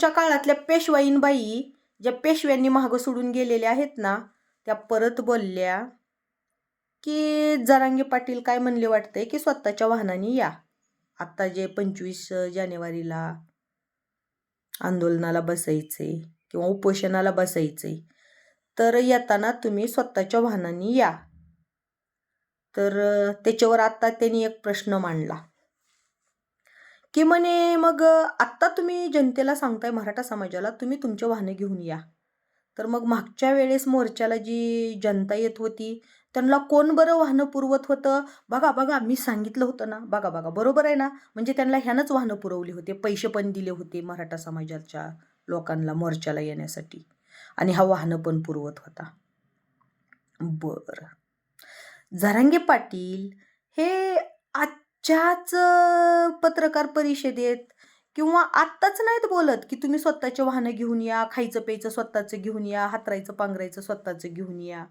च्या काळातल्या पेशवाईनबाई ज्या पेशव्यांनी मागं सोडून गेलेल्या आहेत ना त्या परत बोलल्या की जरांगे पाटील काय म्हणले वाटतंय की स्वतःच्या वाहनाने या. आत्ता जे पंचवीस जानेवारीला आंदोलनाला बसायचे किंवा उपोषणाला बसायचे तर येताना तुम्ही स्वतःच्या वाहनाने या. तर त्याच्यावर आत्ता त्यांनी एक प्रश्न मांडला. की म्हणे मग आत्ता तुम्ही जनतेला सांगताय मराठा समाजाला तुम्ही तुमच्या वाहनं घेऊन या. तर मग मागच्या वेळेस मोर्चाला जी जनता येत होती त्यांना कोण बरं वाहनं पुरवत होतं? बघा बघा मी सांगितलं होतं ना. बघा बघा बरोबर आहे ना? म्हणजे त्यांना ह्यानंच वाहनं पुरवली होते. पैसे पण दिले होते मराठा समाजाच्या लोकांना मोर्चाला येण्यासाठी. आणि हा वाहनं पण पुरवत होता. बरं. झरांगे पाटील हे आजच्याच पत्रकार परिषदेत किंवा आत्ताच नाहीत बोलत की तुम्ही स्वतःचे वाहनं घेऊन या खायचं प्यायचं स्वतःचं घेऊन या हातरायचं पांघरायचं स्वतःचं घेऊन या.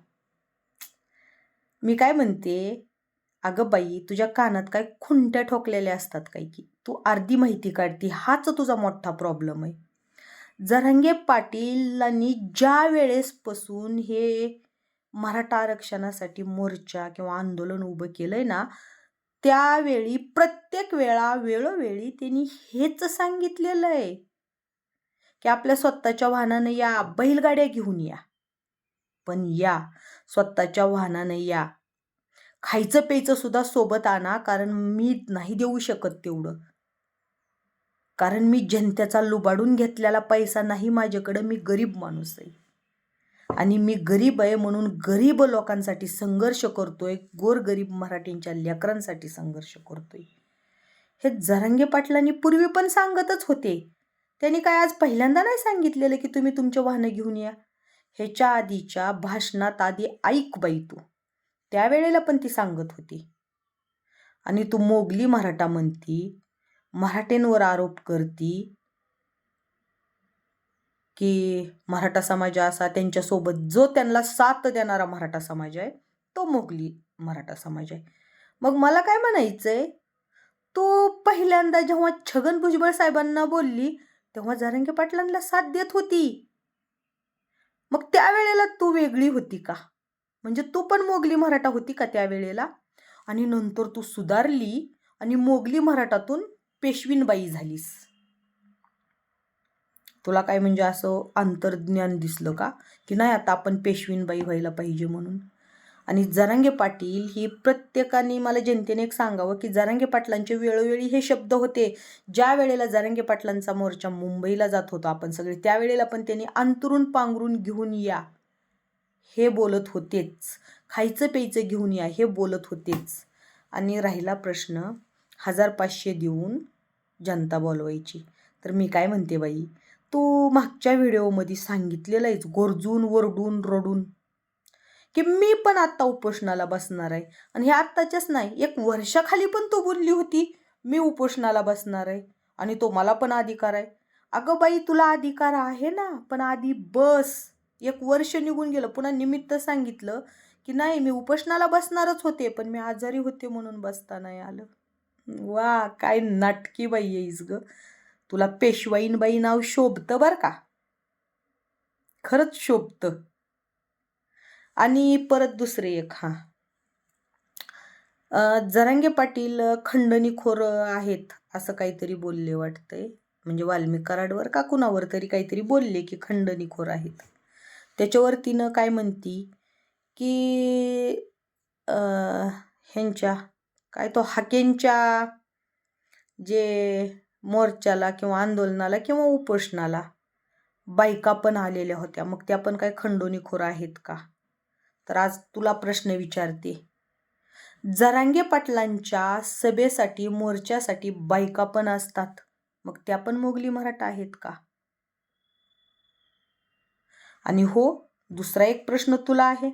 मी काय म्हणते अगं बाई तुझ्या कानात काय खुंट्या ठोकलेल्या असतात काय की? तू अर्धी माहिती काढती हाच तुझा मोठा प्रॉब्लेम आहे. जरंगे पाटीलांनी ज्या वेळेसपासून हे मराठा आरक्षणासाठी मोर्चा किंवा आंदोलन उभं केलंय ना त्यावेळी प्रत्येक वेळा वेळोवेळी त्यांनी हेच सांगितलेलं आहे की आपल्या स्वतःच्या वाहनानं या बैलगाड्या घेऊन या. पण या स्वतःच्या वाहनानं या. खायचं प्यायचं सुद्धा सोबत आणा कारण मी नाही देऊ शकत तेवढं. कारण मी जनतेचा लुबाडून घेतलेला पैसा नाही माझ्याकडं मी गरीब माणूस आहे. आणि मी गरीब आहे म्हणून गरीब लोकांसाठी संघर्ष करतोय. गोरगरीब मराठींच्या लेकरांसाठी संघर्ष करतोय. हे जरांगे पाटलांनी पूर्वी पण सांगतच होते. त्यांनी काय आज पहिल्यांदा नाही सांगितलेलं की तुम्ही तुमच्या वाहनं घेऊन या? ह्याच्या आधीच्या भाषणात आधी ऐक बाई तू. त्यावेळेला पण ती सांगत होती. आणि तू मोगली मराठा म्हणती मराठ्यांवर आरोप करती की मराठा समाज असा त्यांच्यासोबत जो त्यांना साथ देणारा मराठा समाज आहे तो मोगली मराठा समाज आहे. मग मला काय म्हणायचं आहे तो पहिल्यांदा जेव्हा छगन भुजबळ साहेबांना बोलली तेव्हा जारंगे पाटलांना साथ देत होती. मग त्यावेळेला तू वेगळी होती का? म्हणजे तू पण मोगली मराठा होती का त्यावेळेला? आणि नंतर तू सुधारली आणि मोगली मराठातून पेशवीनबाई झालीस. तुला काय म्हणजे असं अंतर्ज्ञान दिसलं का? की नाही आता आपण पेशवीनबाई व्हायला पाहिजे म्हणून. आणि जरांगे पाटील ही प्रत्येकाने मला जनतेने एक सांगावं की जरांगे पाटलांचे वेळोवेळी हे शब्द होते. ज्या वेळेला जरांगे पाटलांचा मोर्चा मुंबईला जात होता आपण सगळे त्यावेळेला पण त्यांनी अंतरून पांघरून घेऊन या. हे बोलत होतेच. खायचं प्यायचं घेऊन या हे बोलत होतेच. आणि राहिला प्रश्न हजार पाचशे देऊन जनता बोलवायची. तर मी काय म्हणते बाई? तू मागच्या व्हिडिओमध्ये सांगितलेला आहेच गरजून वरडून रडून. की मी पण आत्ता उपोषणाला बसणार आहे. आणि हे आत्ताच्याच नाही एक वर्षाखाली पण तो बोलली होती मी उपोषणाला बसणार आहे. आणि तो मला पण अधिकार आहे. अगं बाई तुला अधिकार आहे ना पण आधी बस. एक वर्ष निघून गेलं पुन्हा निमित्त सांगितलं की नाही मी उपोषणाला बसणारच होते पण मी आजारी होते म्हणून बसता नाही आलं. वा काय नाटकी बाई येईस गं. तुला पेशवाईनबाई नाव शोभतं बरं का? खरंच शोभतं. आणि परत दुसरे एक हां. जरांगे पाटील खंडणीखोर आहेत असं काहीतरी बोलले वाटतंय. म्हणजे वाल्मिक कराडवर का कुणावर तरी काहीतरी बोलले की खंडणीखोर आहेत. त्याच्यावर तिनं काय म्हणती की ह्यांच्या काय तो हाकेंच्या जे मोर्चाला किंवा आंदोलनाला किंवा उपोषणाला बायका पण आलेल्या होत्या. मग त्या पण काय खंडोनीखोर आहेत का? तर आज तुला प्रश्न विचारते. जरांगे पाटलांच्या सभेसाठी मोर्चासाठी बायका पण असतात. मग त्या पण मोगली मराठा आहेत का? आणि हो दुसरा एक प्रश्न तुला आहे.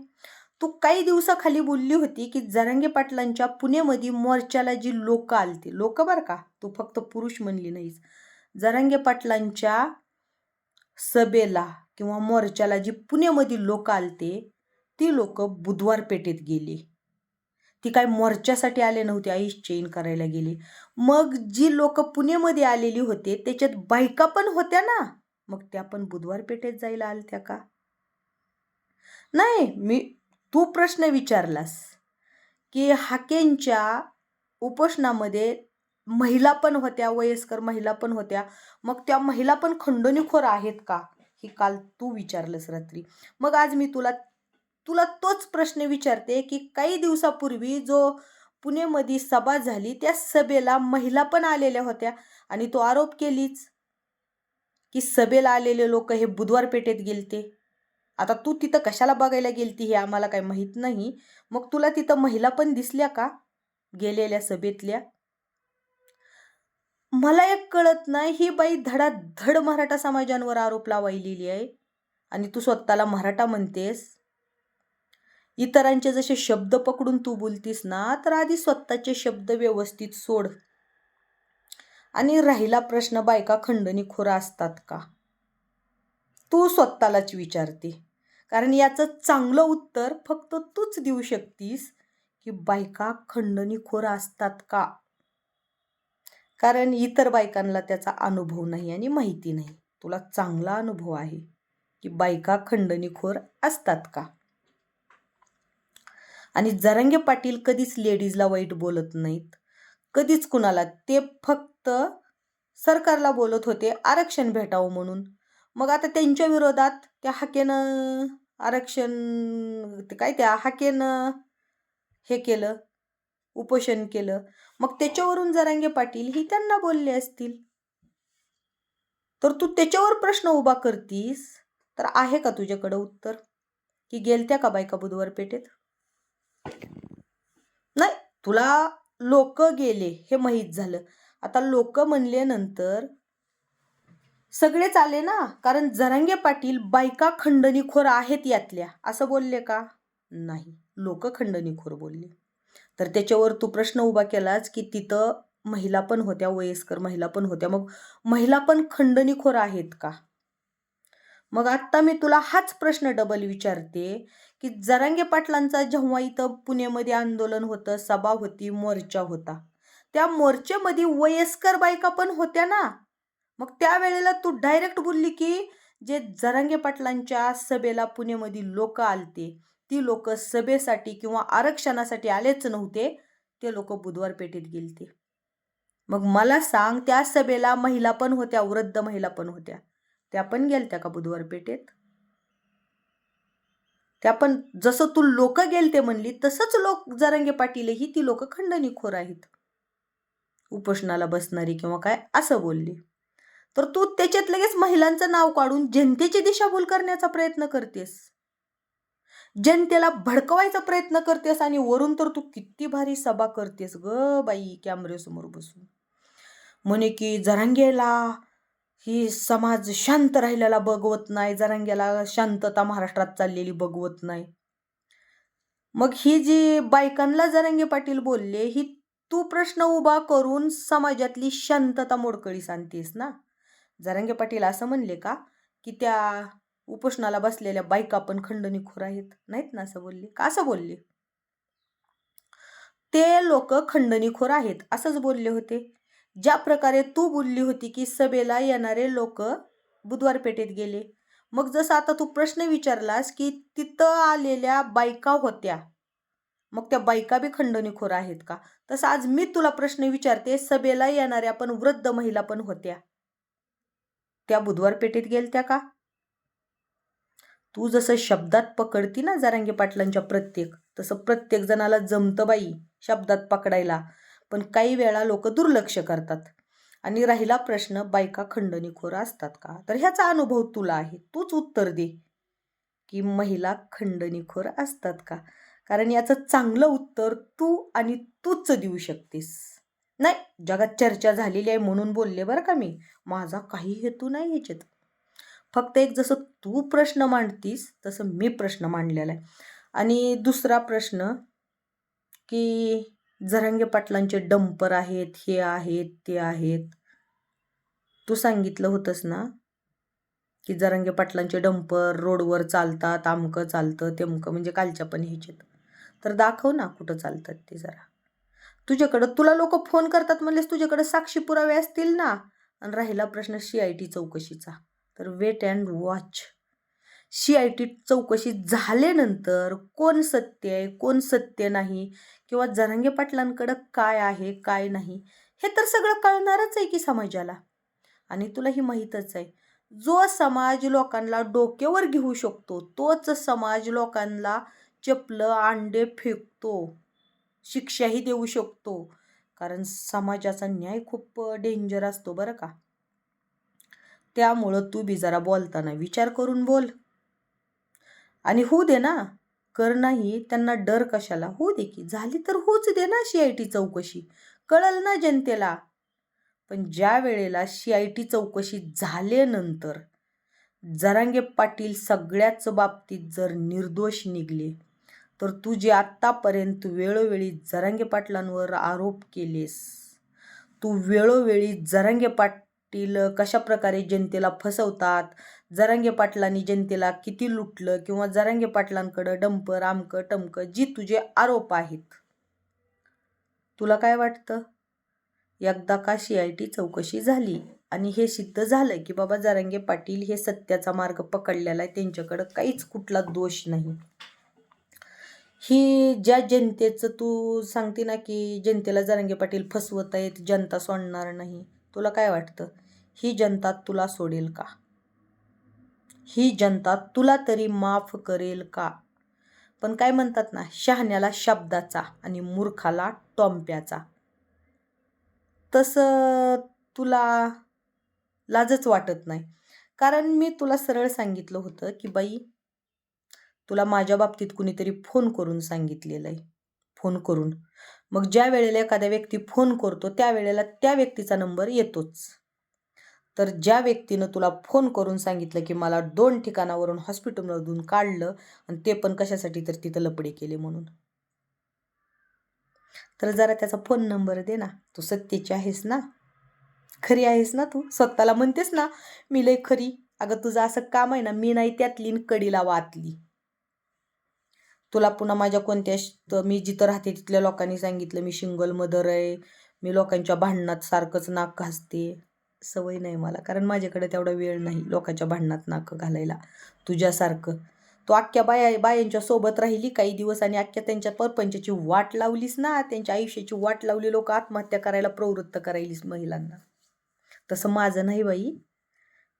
तू काही दिवसाखाली बोलली होती की जरांगे पाटलांच्या पुणेमध्ये मोर्चाला जी लोक आलती. लोक बरं का? तू फक्त पुरुष म्हणली नाहीस. जरांगे पाटलांच्या सभेला किंवा मोर्चाला जी पुणेमध्ये लोक आलते ती लोक बुधवार पेठेत गेली. ती काय मोर्चासाठी आले नव्हते आईश चेन करायला गेली. मग जी लोक पुणेमध्ये आलेली होते त्याच्यात बायका पण होत्या ना? मग त्या पण बुधवार पेठेत जायला आलत्या का? नाही मी तू प्रश्न विचारलास की हाकेंच्या उपोषणामध्ये महिला पण होत्या वयस्कर महिला पण होत्या मग त्या महिला पण खंडणीखोर आहेत का? हे काल तू विचारलंस रात्री. मग आज मी तुला तुला तोच प्रश्न विचारते की काही दिवसापूर्वी जो पुणेमध्ये सभा झाली त्या सभेला महिला पण आलेल्या होत्या आणि तो आरोप केलीच की सभेला आलेले लोक हे बुधवार पेठेत गेलते. आता तू तिथं कशाला बघायला गेलती हे आम्हाला काही माहीत नाही. मग तुला तिथं महिला पण दिसल्या का? गेलेल्या सभेतल्या. मला एक कळत नाही ही बाई धडाधड मराठा समाजांवर आरोप लावायलेली आहे. आणि तू स्वतःला मराठा म्हणतेस? इतरांचे जसे शब्द पकडून तू बोलतीस ना तर आधी स्वतःचे शब्द व्यवस्थित सोड. आणि राहिला प्रश्न बायका खंडणी खोरा असतात का? तू स्वतःलाच विचारते. कारण याचं चांगलं उत्तर फक्त तूच देऊ शकतीस की बायका खंडणीखोर असतात का? कारण इतर बायकांना त्याचा अनुभव नाही आणि माहिती नाही. तुला चांगला अनुभव आहे की बायका खंडणीखोर असतात का? आणि जरंगे पाटील कधीच लेडीजला वाईट बोलत नाहीत. कधीच कुणाला. ते फक्त सरकारला बोलत होते आरक्षण भेटावं म्हणून. मग आता त्यांच्या विरोधात त्या हाकेनं आरक्षण ते काय त्या हाकेनं हे केलं उपोषण केलं. मग त्याच्यावरून जरांगे पाटील ही त्यांना बोलले असतील. तर तू त्याच्यावर प्रश्न उभा करतीस तर आहे का तुझ्याकडं उत्तर? की गेलत्या का बायका बुधवार पेठेत नाही तुला लोक गेले हे माहीत झालं. आता लोक म्हणले नंतर सगळेच आले ना? कारण जरांगे पाटील बायका खंडणीखोर आहेत यातल्या. असं बोलले का? नाही. लोक खंडणीखोर बोलले. तर त्याच्यावर तू प्रश्न उभा केलास की तिथं महिला पण होत्या वयस्कर महिला पण होत्या. मग महिला पण खंडणीखोर आहेत का? मग आत्ता मी तुला हाच प्रश्न डबल विचारते की जरांगे पाटलांचा जेव्हा इथं पुणेमध्ये आंदोलन होतं सभा होती मोर्चा होता त्या मोर्चेमध्ये वयस्कर बायका पण होत्या ना? मग त्यावेळेला तू डायरेक्ट बोलली की जे जरांगे पाटलांच्या सभेला पुणेमध्ये लोक आलते ती लोक सभेसाठी किंवा आरक्षणासाठी आलेच नव्हते ते लोक बुधवार पेठेत गेलते. मग मला सांग त्या सभेला महिला पण होत्या वृद्ध महिला पण होत्या त्या पण गेलत्या का बुधवार पेठेत त्या पण जसं तू लोक गेलते म्हणली तसंच लोक जरंगे पाटीलही ती लोक खंडणीखोर आहेत. उपोषणाला बसणारी किंवा काय असं बोलली. तर तू त्याच्यात लगेच महिलांचं नाव काढून जनतेची दिशाभूल करण्याचा प्रयत्न करतेस. जनतेला भडकवायचा प्रयत्न करतेस आणि वरून तर तू किती भारी सभा करतेस ग बाई कॅमेऱ्यासमोर बसून. म्हणे की जरांगेला ही समाज शांत राहिलेला बघवत नाही जरांग्याला शांतता महाराष्ट्रात चाललेली बघवत नाही. मग ही जी बायकांना जरांगे पाटील बोलले ही तू प्रश्न उभा करून समाजातली शांतता मोडकळी आणतेस ना? जरांगे पाटील असं म्हणले का की त्या उपोषणाला बसलेल्या बायका पण खंडणीखोर आहेत नाहीत ना असं बोलले? का असं बोलले? ते लोक खंडणीखोर आहेत असंच बोलले होते. ज्या प्रकारे तू बोलली होती की सभेला येणारे लोक बुधवार पेठेत गेले. मग जसं आता तू प्रश्न विचारलास की तिथं आलेल्या बायका होत्या मग त्या बायका बी खंडणीखोर आहेत का? तसं आज मी तुला प्रश्न विचारते सभेला येणाऱ्या पण वृद्ध महिला पण होत्या. त्या बुधवार पेठेत गेलत्या का? तू जसं शब्दात पकडती ना जरांगे पाटलांच्या प्रत्येक तसं प्रत्येक जणाला जमतं बाई शब्दात पकडायला. पण काही वेळा लोक दुर्लक्ष करतात. आणि राहिला प्रश्न बायका खंडणीखोर असतात का? तर ह्याचा अनुभव तुला आहे. तूच उत्तर दे. की महिला खंडणीखोर असतात का? कारण याचं चांगलं उत्तर तू आणि तूच देऊ शकतेस. नाही जगात चर्चा झालेली आहे म्हणून बोलले बरं का मी. माझा काही हेतू नाही ह्याच्यात फक्त एक जसं तू प्रश्न मांडतीस तसं मी प्रश्न मांडलेला आहे. आणि दुसरा प्रश्न की जरांगे पाटलांचे डंपर आहेत हे आहेत ते आहेत. तू सांगितलं होतंस ना की जरांगे पाटलांचे डंपर रोडवर चालतात आमकं चालतं तेमकं म्हणजे कालच्या पण ह्याच्यात. तर दाखव ना कुठं चालतात ते जरा. तुझ्याकडं तुला लोक फोन करतात म्हणलेस तुझ्याकडं साक्षी पुरावे असतील ना? आणि राहिला प्रश्न सी आय टी चौकशीचा. तर wait and watch C I T चौकशी झाल्यानंतर कोण सत्य आहे कोण सत्य नाही किंवा जरांगे पाटलांकडं काय आहे काय नाही हे तर सगळं कळणारच आहे की समाजाला. आणि तुला ही माहीतच आहे. जो समाज लोकांना डोक्यावर घेऊ शकतो तोच समाज लोकांना चपलं अंडे फेकतो. शिक्षाही देऊ शकतो. कारण समाजाचा न्याय खूप डेंजर असतो बरं का. त्यामुळं तू बी जरा बोलताना विचार करून बोल. आणि होऊ दे ना. कर नाही त्यांना डर कशाला? होऊ दे की. झाली तर होऊच दे ना सी आय टी चौकशी. कळल ना जनतेला. पण ज्या वेळेला सी आय टी चौकशी झाल्यानंतर जरांगे पाटील सगळ्याच बाबतीत जर निर्दोष निघले तर तू जे आत्तापर्यंत वेळोवेळी जरांगे पाटलांवर आरोप केलेस तू वेळोवेळी जरांगे पाटील कशा प्रकारे जनतेला फसवतात जरांगे पाटलांनी जनतेला किती लुटलं किंवा जरांगे पाटलांकडं डंपर आमकं टमकं जी तुझे आरोप आहेत? तुला काय वाटतं? एकदा का सी आय टी चौकशी झाली आणि हे सिद्ध झालं की बाबा जरांगे पाटील हे सत्याचा मार्ग पकडलेला आहे त्यांच्याकडं काहीच कुठला दोष नाही. ही ज्या जनतेचं तू सांगते ना की जनतेला जरांगे पाटील फसवत आहेत जनता सोडणार नाही तुला काय वाटतं? ही जनता तुला सोडेल का? ही जनता तुला तरी माफ करेल का? पण काय म्हणतात ना शहाण्याला शब्दाचा आणि मूर्खाला टॉम्प्याचा तसं तुला लाजच वाटत नाही. कारण मी तुला सरळ सांगितलं होतं की बाई तुला माझ्या बाबतीत कुणीतरी फोन करून सांगितलेलं आहे. फोन करून. मग ज्या वेळेला एखाद्या व्यक्ती फोन करतो त्यावेळेला त्या व्यक्तीचा नंबर येतोच. तर ज्या व्यक्तीनं तुला फोन करून सांगितलं की मला दोन ठिकाणावरून हॉस्पिटलमधून काढलं आणि ते पण कशासाठी तर तिथं लपडे केले म्हणून. तर जरा त्याचा फोन नंबर दे ना. तू सत्तेची आहेस ना? खरी आहेस ना तू? स्वतःला म्हणतेस ना मी लय खरी. अगं तुझं असं काम आहे ना मी नाही त्यातली न कडीला वाचली तुला पुन्हा माझ्या कोणत्या मी जिथं राहते तिथल्या लोकांनी सांगितलं मी शिंगल मदर आहे मी लोकांच्या भांडणात सारखंच नाक घासते. सवय नाही मला कारण माझ्याकडे तेवढा वेळ नाही लोकांच्या भांडणात नाक घालायला. तुझ्यासारखं. तू अख्ख्या बाया बायांच्या सोबत राहिली काही दिवस आणि अख्ख्या त्यांच्या परपंचाची वाट लावलीस ना त्यांच्या आयुष्याची वाट लावली लोक आत्महत्या करायला प्रवृत्त करायलीस महिलांना. तसं माझं नाही बाई.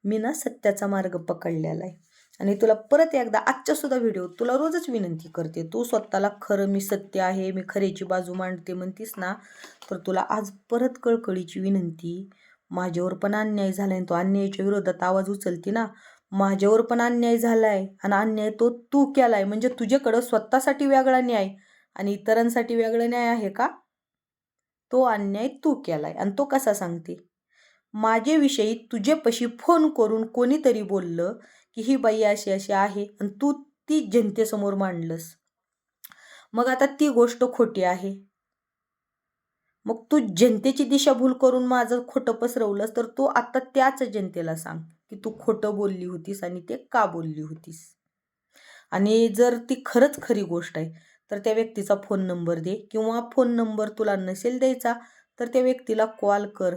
मी ना सत्याचा मार्ग पकडलेला आहे. आणि तुला परत एकदा आजच्या सुद्धा व्हिडिओ तुला रोजच विनंती करते तू स्वतःला खरं मी सत्य आहे मी खरेची बाजू मांडते म्हणतीस ना तर तुला आज परत कळकळीची विनंती. माझ्यावर पण अन्याय झाला आणि तो अन्यायाच्या विरोधात आवाज उचलते ना. माझ्यावर पण अन्याय झालाय आणि अन्याय तो तू केलाय म्हणजे तुझ्याकडं स्वतःसाठी वेगळा न्याय आणि इतरांसाठी वेगळा न्याय आहे का? तो अन्याय तू केलाय आणि तो कसा सांगते? माझ्याविषयी तुझ्यापाशी फोन करून कोणीतरी बोललं की ही बाई अशी अशी आहे आणि तू ती जनतेसमोर मांडलंस. मग आता ती गोष्ट खोटी आहे. मग तू जनतेची दिशाभूल करून माझं खोटं पसरवलंस तर तू आता त्याच जनतेला सांग की तू खोटं बोलली होतीस आणि ते का बोलली होतीस? आणि जर ती खरंच खरी गोष्ट आहे तर त्या व्यक्तीचा फोन नंबर दे किंवा फोन नंबर तुला नसेल द्यायचा तर त्या व्यक्तीला कॉल कर.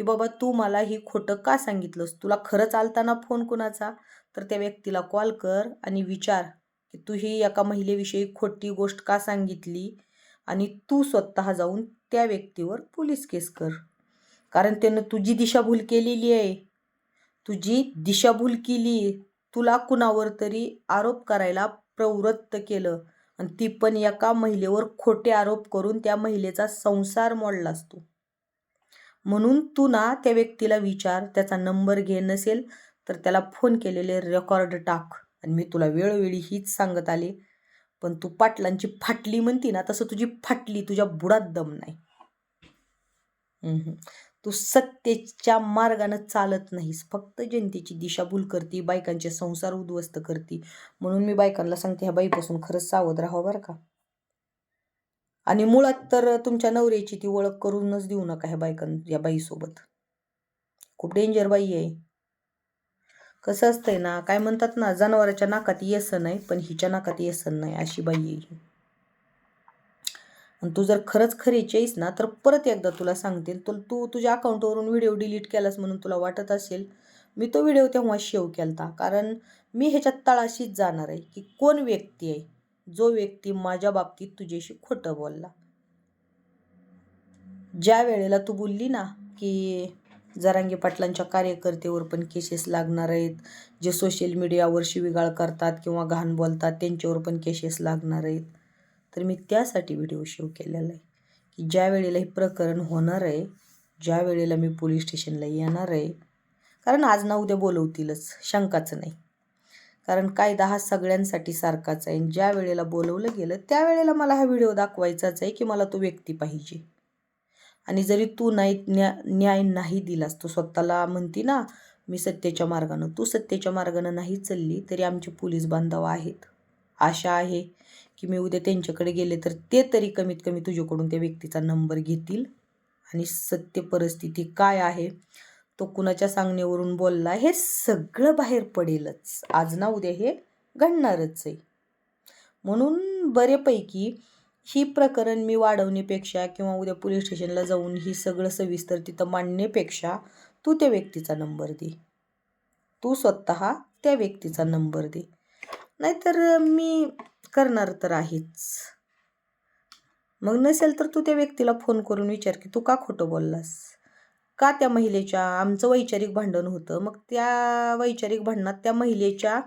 की बाबा तू मला ही खोटं का सांगितलंस? तुला खरंच आलताना फोन कुणाचा? तर त्या व्यक्तीला कॉल कर आणि विचार की तू ही एका महिलेविषयी खोटी गोष्ट का सांगितली? आणि तू स्वतः जाऊन त्या व्यक्तीवर पोलीस केस कर. कारण त्यानं तुझी दिशाभूल केलेली आहे. तुझी दिशाभूल केली. तुला कुणावर तरी आरोप करायला प्रवृत्त केलं. आणि ती पण एका महिलेवर खोटे आरोप करून त्या महिलेचा संसार मोडला असतो म्हणून तू ना त्या व्यक्तीला विचार त्याचा नंबर घे नसेल तर त्याला फोन केलेले रेकॉर्ड टाक आणि मी तुला वेळोवेळी हीच सांगत आले. पण तू पाटलांची फाटली म्हणती ना तसं तुझी फाटली तुझ्या बुडात दम नाही. तू सत्तेच्या मार्गानं चालत नाहीस फक्त जनतेची दिशाभूल करते बायकांचे संसार उद्ध्वस्त करते. म्हणून मी बायकांना सांगते ह्या बाईपासून खरंच सावध राहा बरं का. आणि मुळात तर तुमच्या नवऱ्याची ती ओळख करूनच देऊ नका ह्या बायकां या बाईसोबत. खूप डेंजर बाई आहे. कसं असतंय ना काय म्हणतात ना जनावराच्या नाकात येसन नाही पण हिच्या नाकात येसन नाही अशी बाई आहे ही. आणि तू जर खरंच खरीची आहेस ना तर परत एकदा तुला सांगते तर तू तुझ्या अकाउंटवरून व्हिडिओ डिलीट केलास म्हणून तुला वाटत असेल मी तो व्हिडिओ तेव्हा शेव केलता. कारण मी ह्याच्यात तळाशीच जाणार आहे की कोण व्यक्ती आहे? जो व्यक्ती माझ्या बाबतीत तुझ्याशी खोटं बोलला. ज्या वेळेला तू बोलली ना की जरांगे पाटलांच्या कार्यकर्तेवर पण केसेस लागणार आहेत जे सोशल मीडियावर शिविगाळ करतात किंवा घाण बोलतात त्यांच्यावर पण केसेस लागणार आहेत. तर मी त्यासाठी व्हिडिओ शेव केलेला आहे की ज्या वेळेला हे प्रकरण होणार आहे ज्या वेळेला मी पोलीस स्टेशनला येणार आहे कारण आज ना उद्या बोलवतीलच शंकाच नाही. कारण कायदा हा सगळ्यांसाठी सारखाच आहे. ज्या वेळेला बोलवलं गेलं त्यावेळेला मला हा व्हिडिओ दाखवायचाच आहे की मला तो व्यक्ती पाहिजे. आणि जरी तू नाही न्या न्याय नाही दिलास तू स्वतःला म्हणती ना मी सत्तेच्या मार्गानं तू सत्तेच्या मार्गानं नाही चालली तरी आमचे पोलीस बांधव आहेत. आशा आहे की मी उद्या त्यांच्याकडे गेले तर ते तरी कमीत कमी तुझ्याकडून त्या व्यक्तीचा नंबर घेतील. आणि सत्य परिस्थिती काय आहे तो कुणाच्या सांगण्यावरून बोलला हे सगळं बाहेर पडेलच. आज ना उद्या हे घडणारच आहे. म्हणून बरेपैकी ही प्रकरण मी वाढवण्यापेक्षा किंवा उद्या पोलीस स्टेशनला जाऊन ही सगळं सविस्तर तिथं मांडण्यापेक्षा तू त्या व्यक्तीचा नंबर दे. तू स्वतः त्या व्यक्तीचा नंबर दे. नाहीतर मी करणार तर आहेच. मग नसेल तर तू त्या व्यक्तीला फोन करून विचार की तू का खोटं बोललास? का त्या महिलेच्या? आमचं वैचारिक भांडण होतं. मग त्या वैचारिक भांडणात त्या महिलेच्या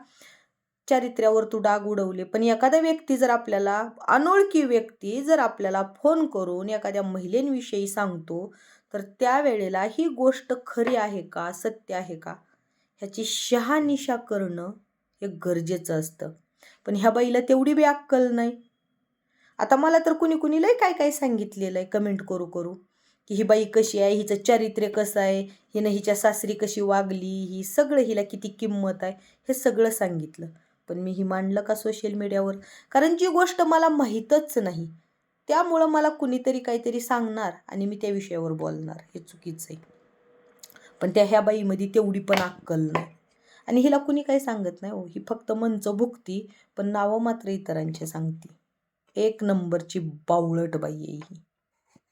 चारित्र्यावर तू डाग उडवले. पण एखादा व्यक्ती जर आपल्याला अनोळखी व्यक्ती जर आपल्याला फोन करून एखाद्या महिलेविषयी सांगतो तर त्यावेळेला ही गोष्ट खरी आहे का? सत्य आहे का? ह्याची शहानिशा करणं हे गरजेचं असतं. पण ह्या बाईला तेवढी बी अक्कल नाही. आता मला तर कुणी कुणी लय काय काय सांगितलेलं आहे. कमेंट करू करू. की ही बाई कशी आहे हिचं चारित्र्य कसं आहे हिनं हिच्या सासरी कशी वागली ही सगळं हिला किती किंमत आहे हे सगळं सांगितलं. पण मी ही मांडलं का सोशल मीडियावर कारण जी गोष्ट मला माहीतच नाही त्यामुळं मला कुणीतरी काहीतरी सांगणार आणि मी त्या विषयावर बोलणार. हे चुकीचं आहे. पण त्या ह्या बाईमध्ये तेवढी पण अक्कल नाही. आणि हिला कुणी काही सांगत नाही हो. ही फक्त मंच भुकती पण नावं मात्र इतरांचे सांगती. एक नंबरची बावळट बाई आहे ही.